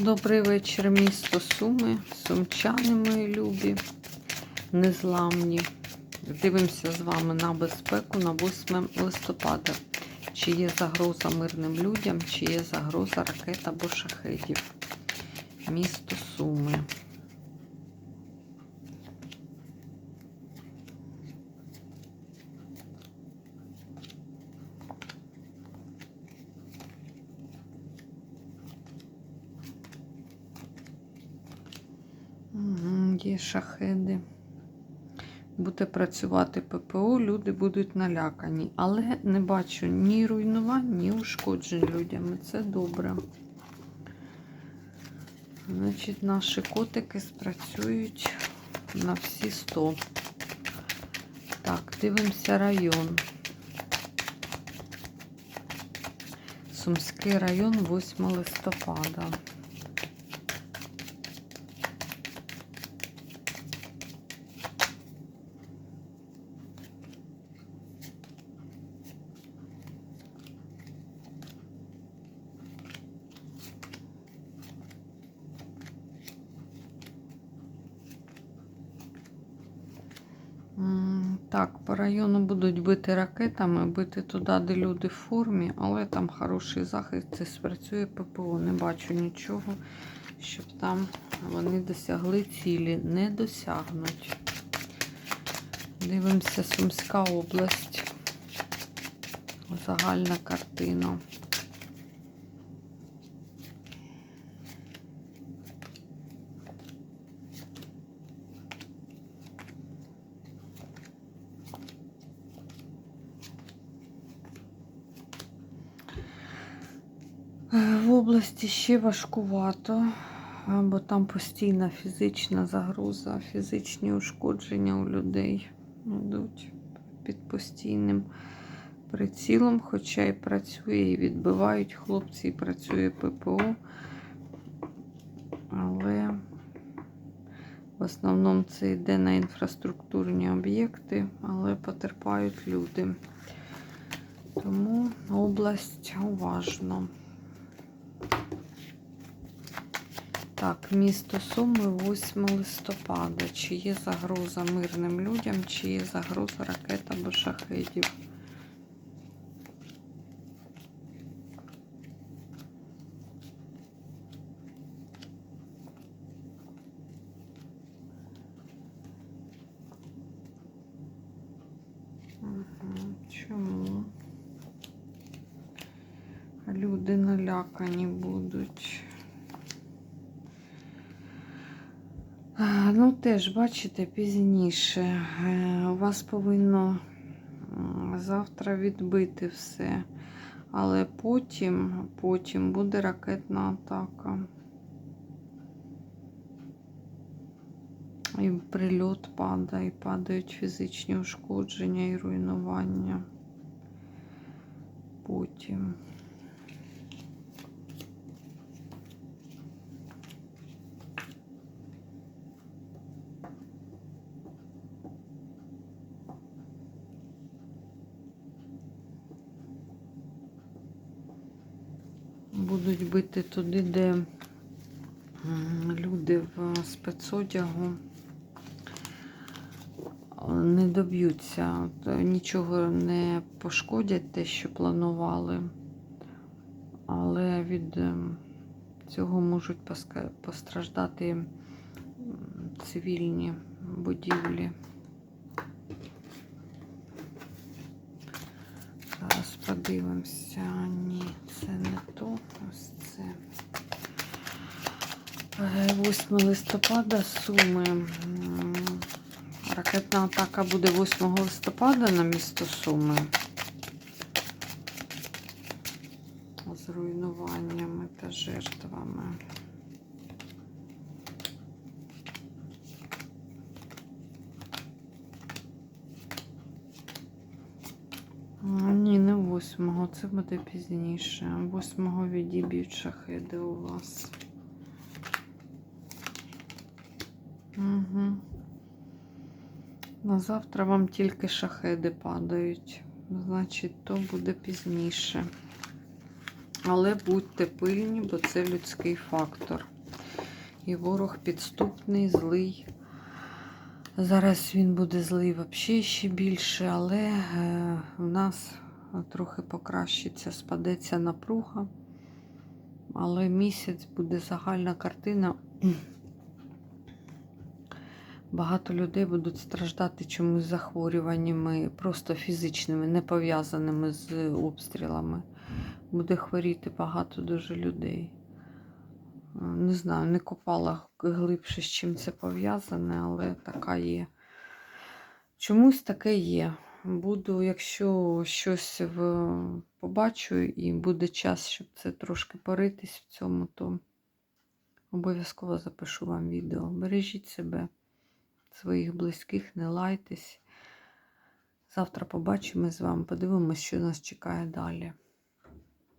Добрий вечір, місто Суми, сумчани мої любі, незламні. Дивимося з вами на безпеку на 8 листопада. Чи є загроза мирним людям, чи є загроза ракет або шахетів. Місто Суми. Є шахеди. Буде працювати ППО, люди будуть налякані. Але не бачу ні руйнувань, ні ушкоджень людям. Це добре. Значить, наші котики спрацюють на всі 100. Так, дивимося район. Сумський район 8 листопада. Так, по району будуть бити ракетами, бити туди, де люди в формі, але там хороший захист, це спрацює ППО. Не бачу нічого, щоб там вони досягли цілі. Не досягнуть. Дивимося Сумська область. Загальна картина. Е, В області ще важкувато, бо там постійна фізична загроза, фізичні ушкодження у людей йдуть під постійним прицілом, хоча і працює, і відбивають хлопці, і працює ППО. Але в основному це йде на інфраструктурні об'єкти, але потерпають люди. Тому область уважно. Так, місто Суми 8 листопада. Чи є загроза мирним людям, чи є загроза ракет або шахедів? Чому? Люди налякані будуть. Ну, теж, бачите, пізніше. Е, У вас повинно завтра відбити все. Але потім, потім буде ракетна атака. І прильот падає, і падають фізичні ушкодження і руйнування. Потім. Будуть бити туди, де люди в спецодягу не доб'ються, нічого не пошкодять те, що планували, але від ем, цього можуть постраждати цивільні будівлі. Зараз подивимося. Ні, це не то. Ось це. Е, 8 листопада Суми. Ракетна атака буде 8 листопада на місто Суми. З руйнуваннями та жертвами. Ні, не восьмого, це буде пізніше. Восьмого відіб'ють шахеди у вас. Угу. На завтра вам тільки шахеди падають. Значить, то буде пізніше. Але будьте пильні, бо це людський фактор. І ворог підступний, злий. Зараз він буде злий взагалі ще більше, але е, в нас трохи покращиться, спадеться напруга. Але місяць буде загальна картина. Багато людей будуть страждати чомусь захворюваннями, просто фізичними, не пов'язаними з обстрілами. Буде хворіти багато дуже людей. Е, Не знаю, не копала глибше, з чим це пов'язане, але така є. Чомусь таке є. Буду, якщо щось в... побачу і буде час, щоб це трошки поритись в цьому, то обов'язково запишу вам відео. Бережіть себе, своїх близьких, не лайтесь. Завтра побачимо з вами, подивимося, що нас чекає далі.